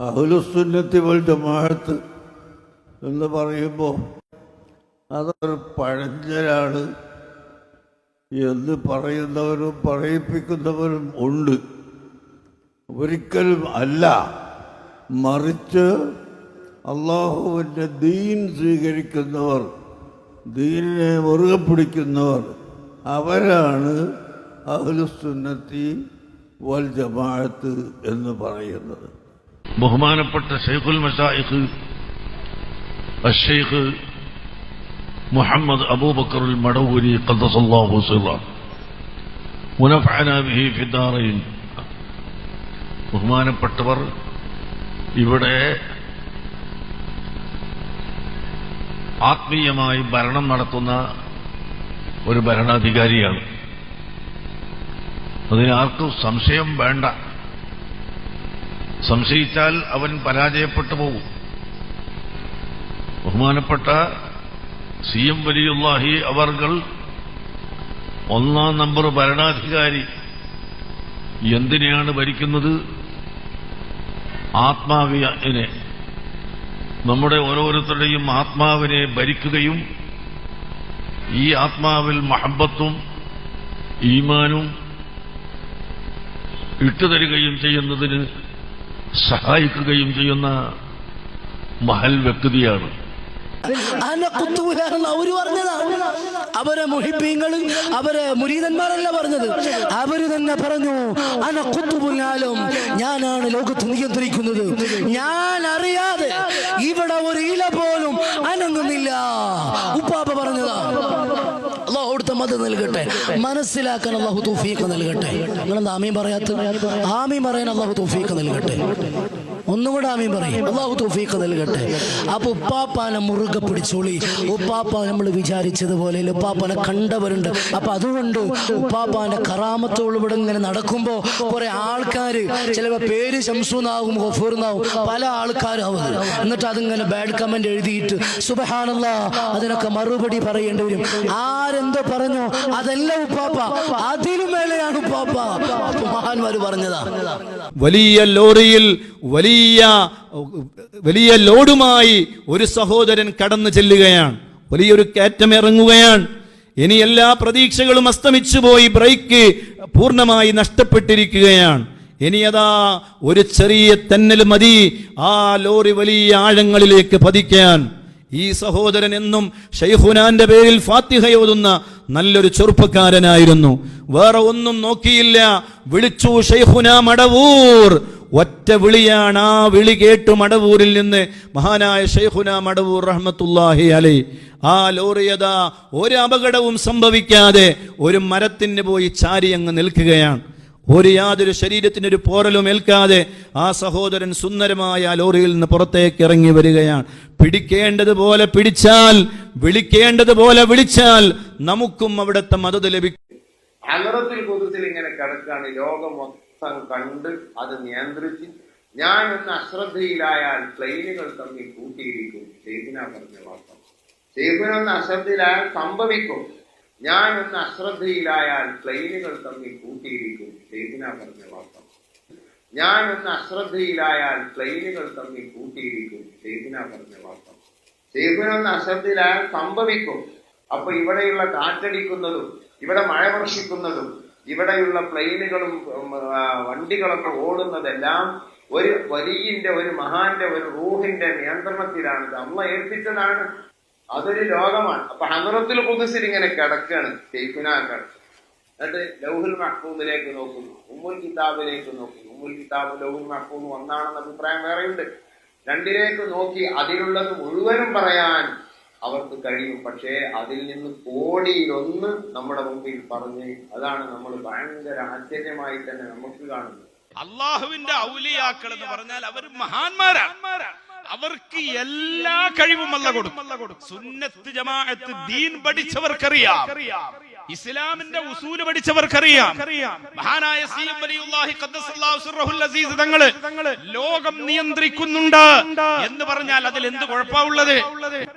അഹുലുസുന്നത്തി വൽ ജമാഅത്ത് എന്ന് പറയുമ്പോൾ അതൊരു പഴഞ്ചരാണ് എന്ന് പറയുന്നവരും പറയിപ്പിക്കുന്നവരും ഉണ്ട്. ഒരിക്കലും അല്ല. മറിച്ച് അള്ളാഹുവിന്റെ ദീൻ സ്വീകരിക്കുന്നവർ ദീനിനെ മുറുകെ പിടിക്കുന്നവർ അവരാണ് അഹ്ലുസുന്നത്തി വൽ ജമാഅത്ത് എന്ന് പറയുന്നത്. ബഹുമാനപ്പെട്ട ഷെയ്ഖുൽ മഷായിഖ് അഷെയ്ഖ് മുഹമ്മദ് അബൂബക്കറുൽ മടവൂരി സിറ മുനഫഅന ബിഹി ഫിദ്ദാറൈൻ. ബഹുമാനപ്പെട്ടവർ ഇവിടെ ആത്മീയമായി ഭരണം നടത്തുന്ന ഒരു ഭരണാധികാരിയാണ്. അതിനാർക്കും സംശയം വേണ്ട. സംശയിച്ചാൽ അവൻ പരാജയപ്പെട്ടു പോകും. ബഹുമാനപ്പെട്ട സി എം വലിയുല്ലാഹി അവർകൾ ഒന്നാം നമ്പർ ഭരണാധികാരി എന്തിനെയാണ് ഭരിക്കുന്നത്? ആത്മാവിനെ നമ്മുടെ ഓരോരുത്തരുടെയും ആത്മാവിനെ ഭരിക്കുകയും ഈ ആത്മാവിൽ മഹബത്തും ഈമാനും ഇട്ടുതരികയും ചെയ്യുന്നതിന് സഹായിക്കുകയും ചെയ്യുന്ന മഹൽ വ്യക്തിയാണ്. അവർ പറഞ്ഞതാണ്. അവരെ മുഹിപ്പിങ്ങൾ അവരെ മുരീതന്മാരല്ല പറഞ്ഞത്. അവർ തന്നെ പറഞ്ഞു അന അനക്കുത്തുപുല്ലാലും ഞാനാണ് ലോകത്ത് നിയന്ത്രിക്കുന്നത്. ഞാൻ അറിയാതെ ഇവിടെ ഒരു ഇല പോലും അനങ്ങുന്നില്ല. ഉപ്പാപ്പ പറഞ്ഞതാ. അവിടുത്തെ മതം നൽകട്ടെ. മനസ്സിലാക്കാൻ അള്ളാഹു തൗഫീഖ് നൽകട്ടെ. നിങ്ങളെന്താ ആമീം പറയാത്ത ആമീം പറയാൻ അള്ളാഹു തൗഫീഖ് നൽകട്ടെ. ഒന്നും കൂടെ ആമീൻ പറയും. അള്ളാഹു തൗഫീഖ് നൽകട്ടെ. അപ്പൊ ഉപ്പാപ്പാനെ മുറുകെ പിടിച്ചോളി. ഉപ്പാപ്പ നമ്മൾ വിചാരിച്ചതുപോലെ ഉപ്പാപ്പാനെ കണ്ടവരുണ്ട്. അപ്പൊ അതുകൊണ്ട് ഉപ്പാപ്പാന്റെ കറാമത്തോളിവിടെ ഇങ്ങനെ നടക്കുമ്പോ കുറെ ആൾക്കാര് ചിലപ്പോ പേര് ശംസൂന്നാകും ഗഫൂർന്നാവും പല ആൾക്കാരും അത്. എന്നിട്ട് അതിങ്ങനെ ബാഡ് കമന്റ് എഴുതിയിട്ട് സുബഹാനല്ല അതിനൊക്കെ മറുപടി പറയേണ്ടി വരും. ആരെന്തോ പറഞ്ഞോ? അതല്ല ഉപ്പാപ്പ. അതിലും മേലെയാണ് ഉപ്പാപ്പ. മഹാന്മാര് പറഞ്ഞതാ. വലിയ ലോറിയിൽ വലിയ വലിയ ലോഡുമായി ഒരു സഹോദരൻ കടന്നു ചെല്ലുകയാണ്. വലിയൊരു കയറ്റം ഇറങ്ങുകയാണ്. ഇനി എല്ലാ പ്രതീക്ഷകളും അസ്തമിച്ചു പോയി ബ്രേക്ക് പൂർണമായി നഷ്ടപ്പെട്ടിരിക്കുകയാണ്. ഇനി അതാ ഒരു ചെറിയ തെന്നൽ മതി ആ ലോറി വലിയ ആഴങ്ങളിലേക്ക് പതിക്കാൻ. ഈ സഹോദരൻ എന്നും ഷെയ്ഖുനാന്റെ പേരിൽ ഫാത്തിഹയോതുന്ന നല്ലൊരു ചെറുപ്പക്കാരനായിരുന്നു. വേറെ ഒന്നും നോക്കിയില്ല. വിളിച്ചു ഷെയ്ഹുന മടവൂർ ഒറ്റ വിളിയാണ് ആ വിളി കേട്ടു മടവൂരിൽ നിന്ന് മഹാനായ ഷെയ്ഖുന മടവൂർ റഹ്മത്തുല്ലാഹി അലൈ. ആ ലോറിയത ഒരു അപകടവും സംഭവിക്കാതെ ഒരു മരത്തിന് പോയി ചാരി അങ്ങ് നിൽക്കുകയാണ്. ഒരു യാതൊരു ശരീരത്തിന് ഒരു പോറലും ഏൽക്കാതെ ആ സഹോദരൻ സുന്ദരമായ ആ ലോറിയിൽ നിന്ന് പുറത്തേക്ക് ഇറങ്ങി വരികയാണ്. പിടിക്കേണ്ടതുപോലെ പിടിച്ചാൽ വിളിക്കേണ്ടതുപോലെ വിളിച്ചാൽ നമുക്കും അവിടുത്തെ മദത് ലഭിക്കും. ഇങ്ങനെ കിടക്കാണ് ലോകം മൊത്തം. കണ്ട് അത് നിയന്ത്രിച്ച് ഞാൻ ഒന്ന് അശ്രദ്ധയിലായാൽ പ്ലെയിനുകൾ തമ്മിൽ കൂട്ടിയിരിക്കും. ഷെയ്ഖിന പറഞ്ഞ വാർത്ത ഷെയ്ഖിനൊന്ന് അശ്രദ്ധയിലായാൽ സംഭവിക്കും. ഞാൻ ഒന്ന് അശ്രദ്ധയിലായാൽ പ്ലെയിനുകൾ തമ്മിൽ കൂട്ടിയിരിക്കും. ഷെയ്ഖിന പറഞ്ഞ വാർത്ത ഞാൻ ഒന്ന് അശ്രദ്ധയിലായാൽ പ്ലെയിനുകൾ തമ്മിൽ കൂട്ടിയിരിക്കും. ഷെയ്ഖിന പറഞ്ഞ വാർത്ത ഷെയ്ഖിനൊന്ന് അശ്രദ്ധയിലായാൽ സംഭവിക്കും. അപ്പൊ ഇവിടെയുള്ള കാറ്റടിക്കുന്നതും ഇവിടെ മഴ വർഷിക്കുന്നതും ഇവിടെയുള്ള പ്ലെയിനുകളും വണ്ടികളൊക്കെ ഓടുന്നതെല്ലാം ഒരു വലിയന്റെ ഒരു മഹാന്റെ ഒരു റൂഹിന്റെ നിയന്ത്രണത്തിലാണ്. അമ്മ ഏൽപ്പിച്ചതാണ്. അതൊരു ലോകമാണ്. അപ്പൊ ഹനുറത്തിൽ കുതിസിൽ ഇങ്ങനെ കിടക്കാണ് ഷെയ്ഖുനാക്കാണ് എന്നിട്ട് ലൗഹുൽ മഹ്ഫൂദിലേക്ക് നോക്കുന്നു ഉമ്മുൽ കിതാബിലേക്ക് നോക്കുന്നു. ഉമ്മുൽ കിതാബ് ലൗഹുൽ മഹ്ഫൂദ് ഒന്നാണെന്ന അഭിപ്രായം വേറെയുണ്ട്. രണ്ടിലേക്ക് നോക്കി അതിലുള്ളത് മുഴുവനും പറയാൻ അവർക്ക് കഴിയും. പക്ഷേ അതിൽ നിന്ന് കോടിയിലൊന്ന് നമ്മുടെ മുമ്പിൽ പറഞ്ഞ് അതാണ് നമ്മൾ ഭയങ്കര ആശ്ചര്യമായി തന്നെ നമുക്ക് കാണുന്നത്. അള്ളാഹുവിന്റെ ഔലിയാക്കൾ എന്ന് പറഞ്ഞാൽ അവർ മഹാന്മാരാണ്. അവർക്ക് എല്ലാ കഴിവും അല്ല കൊടുക്കും. സുന്നത്ത് ജമാഅത്ത് ദീൻ പഠിച്ചവർക്കറിയാം. ഇസ്ലാമിന്റെ ഉസൂൽ പഠിച്ചവർക്കറിയാം. മഹാനായ അസീസ് തങ്ങൾ ലോകം നിയന്ത്രിക്കുന്നുണ്ട് എന്ന് പറഞ്ഞാൽ അതിൽ എന്ത് കുഴപ്പമുള്ളത്?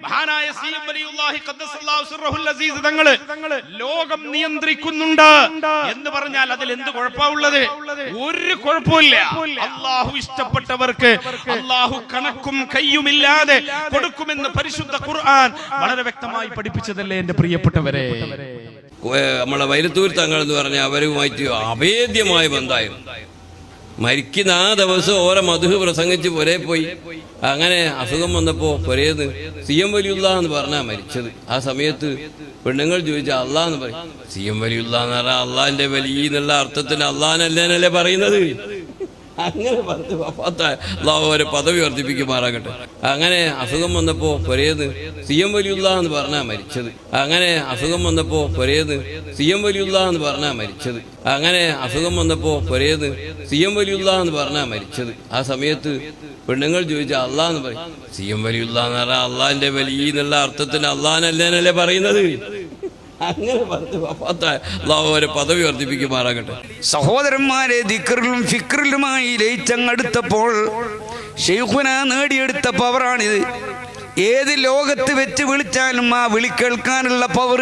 മഹാനായ അസീസ് തങ്ങൾ ലോകം നിയന്ത്രിക്കുന്നുണ്ട് എന്ന് പറഞ്ഞാൽ അതിൽ എന്ത് കുഴപ്പമുള്ളത്? ഒരു കുഴപ്പമില്ല. അള്ളാഹു ഇഷ്ടപ്പെട്ടവർക്ക് അള്ളാഹു കണക്കും കയ്യുമില്ലാതെ കൊടുക്കുമെന്ന് പരിശുദ്ധ ഖുർആൻ വളരെ വ്യക്തമായി പഠിപ്പിച്ചതല്ലേ എന്റെ പ്രിയപ്പെട്ടവരെ? നമ്മളെ വൈരത്തൂർ തങ്ങൾ എന്ന് പറഞ്ഞ അവരുമായിട്ട് അഭേദ്യമായ ബന്ധായും മരിക്കുന്ന ആ ദിവസം ഓരോ മധു പ്രസംഗിച്ച് പുരേ പോയി. അങ്ങനെ അസുഖം വന്നപ്പോൾ പുരേന്ന് സി എം വലിയുള്ള എന്ന് പറഞ്ഞാ മരിച്ചത്. ആ സമയത്ത് പെണ്ണുങ്ങൾ ചോദിച്ച അള്ളാ എന്ന് പറയും. സി എം വലിയുള്ള എന്ന് പറഞ്ഞാൽ അള്ളാന്റെ വലിയ എന്നുള്ള അർത്ഥത്തിൽ അള്ളാനല്ലേനല്ലേ പറയുന്നത്? അങ്ങനെ പറഞ്ഞു. വഫാത്തായ അള്ളാഹു പദവി വർദ്ധിപ്പിക്കുമാറാകട്ടെ അങ്ങനെ അസുഖം വന്നപ്പോൾ പൊരേത് സി എം വലിയുള്ള എന്ന് പറഞ്ഞാ മരിച്ചത്. അങ്ങനെ അസുഖം വന്നപ്പോൾ പൊരേത് സി എം വലിയുള്ള എന്ന് പറഞ്ഞാ മരിച്ചത്. അങ്ങനെ അസുഖം വന്നപ്പോൾ പൊരേത് സി എം വലിയുള്ള എന്ന് പറഞ്ഞാ മരിച്ചത്. ആ സമയത്ത് പെണ്ണുങ്ങൾ ചോദിച്ച അള്ളാ എന്ന് പറയും. സി എം വലിയുള്ള എന്ന് പറഞ്ഞാൽ അള്ളാന്റെ വലിയ എന്നുള്ള അർത്ഥത്തിൽ അള്ളാനല്ലേനല്ലേ പറയുന്നത്? അങ്ങനെ പറഞ്ഞ്. വഫാത്തായ അള്ളാഹു അവരെ പദവി വർദ്ധിപ്പിക്കുമാറാകട്ടെ സഹോദരന്മാരെ ദിക്കറിലും ഫിക്റിലുമായി ലയിച്ചങ്ങടുത്തപ്പോൾ ഷെയ്ഖുന നേടിയെടുത്ത പവറാണിത് ഏത് ലോകത്ത് വെച്ച് വിളിച്ചാലും ആ വിളി കേൾക്കാനുള്ള പവർ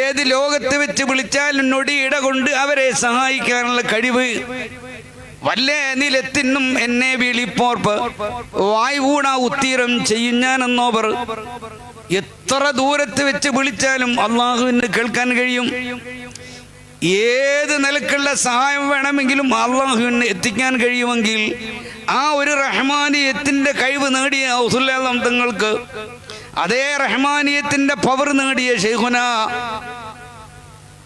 ഏത് ലോകത്ത് വെച്ച് വിളിച്ചാലും നൊടിയിട കൊണ്ട് അവരെ സഹായിക്കാനുള്ള കഴിവ്. വല്ല നിലത്തിനും എന്നെ വിളിപ്പോർപ്പ്. വായുകൂണ ഉത്തീരം ചെയ്യും ഞാനെന്നോവർ. എത്ര ദൂരത്ത് വെച്ച് വിളിച്ചാലും അള്ളാഹുവിന് കേൾക്കാൻ കഴിയും. ഏത് നിലക്കുള്ള സഹായം വേണമെങ്കിലും അള്ളാഹുവിന് എത്തിക്കാൻ കഴിയുമെങ്കിൽ ആ ഒരു റഹ്മാനിയത്തിന്റെ കഴിവ് നേടിയ ഔസുല്ലാം തങ്ങൾക്ക് അതേ റഹ്മാനിയത്തിന്റെ പവർ നേടിയ ഷെയ്ഖുന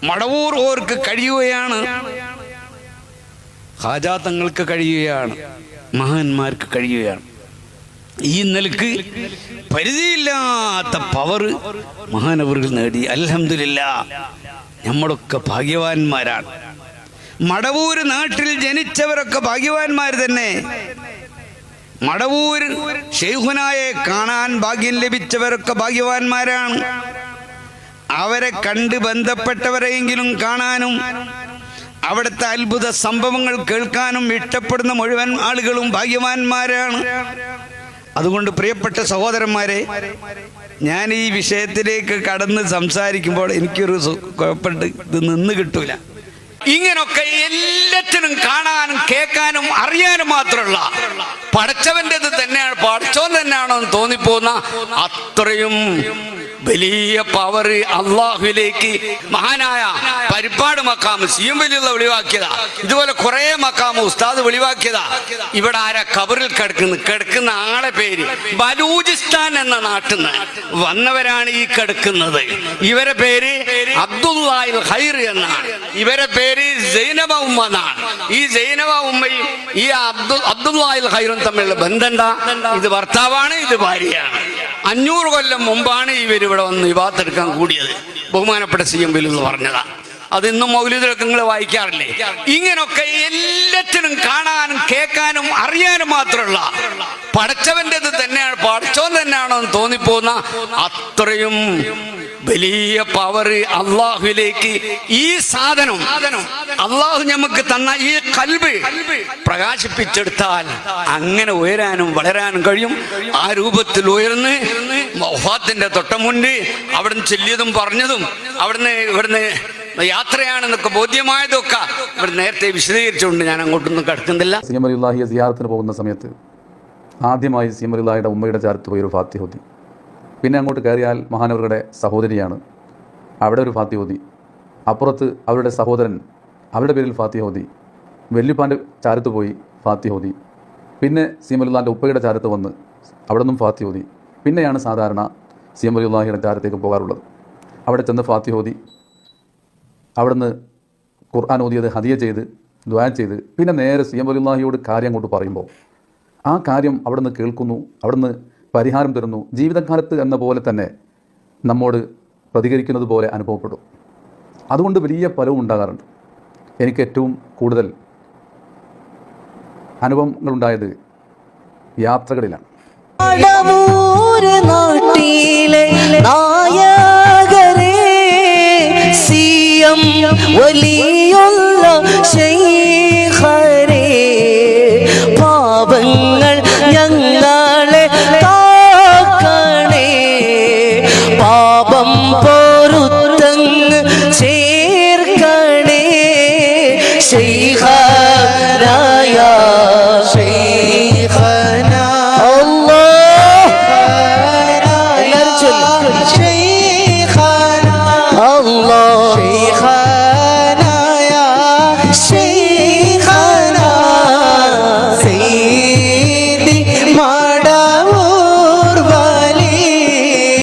മടവൂർ ഓർക്ക് കഴിയുകയാണ്. ഹാജാത്തങ്ങൾക്ക് കഴിയുകയാണ്. മഹാന്മാർക്ക് കഴിയുകയാണ്. ഈ നിലയ്ക്ക് പരിധിയില്ലാത്ത പവർ മഹാനവറുകൾ നേടി. അലഹമില്ല നമ്മളൊക്കെ ഭാഗ്യവാന്മാരാണ്. മടവൂര് നാട്ടിൽ ജനിച്ചവരൊക്കെ ഭാഗ്യവാന്മാർ തന്നെ. മടവൂർ ഷെയ്ഖുനായെ കാണാൻ ഭാഗ്യം ലഭിച്ചവരൊക്കെ ഭാഗ്യവാന്മാരാണ്. അവരെ കണ്ട് ബന്ധപ്പെട്ടവരെയെങ്കിലും കാണാനും അവിടുത്തെ അത്ഭുത സംഭവങ്ങൾ കേൾക്കാനും ഇഷ്ടപ്പെടുന്ന മുഴുവൻ ആളുകളും ഭാഗ്യവാന്മാരാണ്. അതുകൊണ്ട് പ്രിയപ്പെട്ട സഹോദരന്മാരെ ഞാൻ ഈ വിഷയത്തിലേക്ക് കടന്ന് സംസാരിക്കുമ്പോൾ എനിക്കൊരു കുഴപ്പമുണ്ട്. ഇത് നിന്ന് കിട്ടൂല. ഇങ്ങനൊക്കെ എല്ലാത്തിനും കാണാനും കേൾക്കാനും അറിയാനും മാത്രമുള്ള പടച്ചവന്റെത് തന്നെയാണ് പടച്ചോൻ തന്നെയാണോ എന്ന് തോന്നിപ്പോന്ന അത്രയും വലിയ പവർ അള്ളാഹുലേക്ക് മഹാനായ പരിപ്പാട് മക്കാമ് സി എം വലിയുള്ള വെളിവാക്കിയതാ ഇതുപോലെ കുറെ മക്കാമ് ഉസ്താദ് വെളിവാക്കിയതാ. ഇവിടെ ആരാ കബറിൽ കിടക്കുന്നു കിടക്കുന്ന ആളെ പേര് ബലൂചിസ്ഥാൻ എന്ന നാട്ടിൽ നിന്ന് വന്നവരാണ് ഈ കിടക്കുന്നത്. ഇവരെ പേര് അബ്ദുല്ലാഹിൽ ഹൈർ എന്നാണ്. ഇവരെ പേര് സൈനബ ഉമ്മ എന്നാണ്. ഈ സൈനബ ഉമ്മയും ഈ അബ്ദുൽ അബ്ദുല്ലാഹിൽ ഹൈറും തമ്മിലുള്ള ബന്ധം ഇത് ഭർത്താവാണ് ഇത് ഭാര്യയാണ്. അഞ്ഞൂറ് കൊല്ലം മുമ്പാണ് ഇവർ ഇവിടെ വന്ന് വിവാഹത്തെടുക്കാൻ കൂടിയത്. ബഹുമാനപ്പെട്ട സി എം എന്ന് പറഞ്ഞതാ. അത് ഇന്നും മൗലികൾക്ക് നിങ്ങൾ വായിക്കാറില്ലേ? ഇങ്ങനൊക്കെ എല്ലാത്തിനും കാണാനും കേൾക്കാനും അറിയാനും മാത്രമുള്ള പടച്ചവന്റെത് തന്നെയാണ് പടച്ചോൻ തന്നെയാണോ എന്ന് തോന്നിപ്പോകുന്ന അത്രയും വലിയ പവർ അള്ളാഹുലേക്ക് ഈ സാധനം അള്ളാഹു നമുക്ക് തന്ന ഈ കൽബ് പ്രകാശിപ്പിച്ചെടുത്താൽ അങ്ങനെ ഉയരാനും വളരാനും കഴിയും. ആ രൂപത്തിൽ ഉയർന്ന് വഫാത്തിന്റെ തൊട്ടമുണ്ട്. അവിടുന്ന് ചെല്ലിയതും പറഞ്ഞതും അവിടുന്ന് ഇവിടുന്ന് യാത്രയാണെന്നൊക്കെ ബോധ്യമായതൊക്കെ ഇവിടെ നേരത്തെ വിശദീകരിച്ചുകൊണ്ട് ഞാൻ അങ്ങോട്ടൊന്നും കിടക്കുന്നില്ല. സിയമറിയുള്ള പോകുന്ന സമയത്ത് ആദ്യമായി സിയമറിയുള്ള ഉമ്മയുടെ ചാരത്ത് പോയി ഒരു പിന്നെ അങ്ങോട്ട് കയറിയാൽ മഹാനവരുടെ സഹോദരിയാണ്. അവിടെ ഒരു ഫാത്തി ഓതി അപ്പുറത്ത് അവരുടെ സഹോദരൻ അവരുടെ പേരിൽ ഫാത്തി ഓതി വെല്ലുപ്പാന്റെ ചാരത്ത് പോയി ഫാത്തി ഓതി പിന്നെ സീമലുല്ലാന്റെ ഉപ്പയുടെ ചാരത്ത് വന്ന് അവിടെ നിന്നും ഫാത്തി ഓതി പിന്നെയാണ് സാധാരണ സീമലുല്ലാഹിയുടെ ചാരത്തേക്ക് പോകാറുള്ളത്. അവിടെ ചെന്ന് ഫാത്തി ഓതി അവിടുന്ന് ഖുർആൻ ഓതിയത് ഹദിയ ചെയ്ത് ദ്വാ ചെയ്ത് പിന്നെ നേരെ സീമലുല്ലാഹിയോട് കാര്യം അങ്ങോട്ട് പറയുമ്പോൾ ആ കാര്യം അവിടുന്ന് കേൾക്കുന്നു. അവിടുന്ന് പരിഹാരം തരുന്നു. ജീവിതകാലത്ത് എന്ന പോലെ തന്നെ നമ്മോട് പ്രതികരിക്കുന്നത് പോലെ അനുഭവപ്പെടും. അതുകൊണ്ട് വലിയ ഫലവും ഉണ്ടാകാറുണ്ട്. എനിക്ക് ഏറ്റവും കൂടുതൽ അനുഭവങ്ങളുണ്ടായത് യാത്രകളിലാണ്. വലിയുള്ള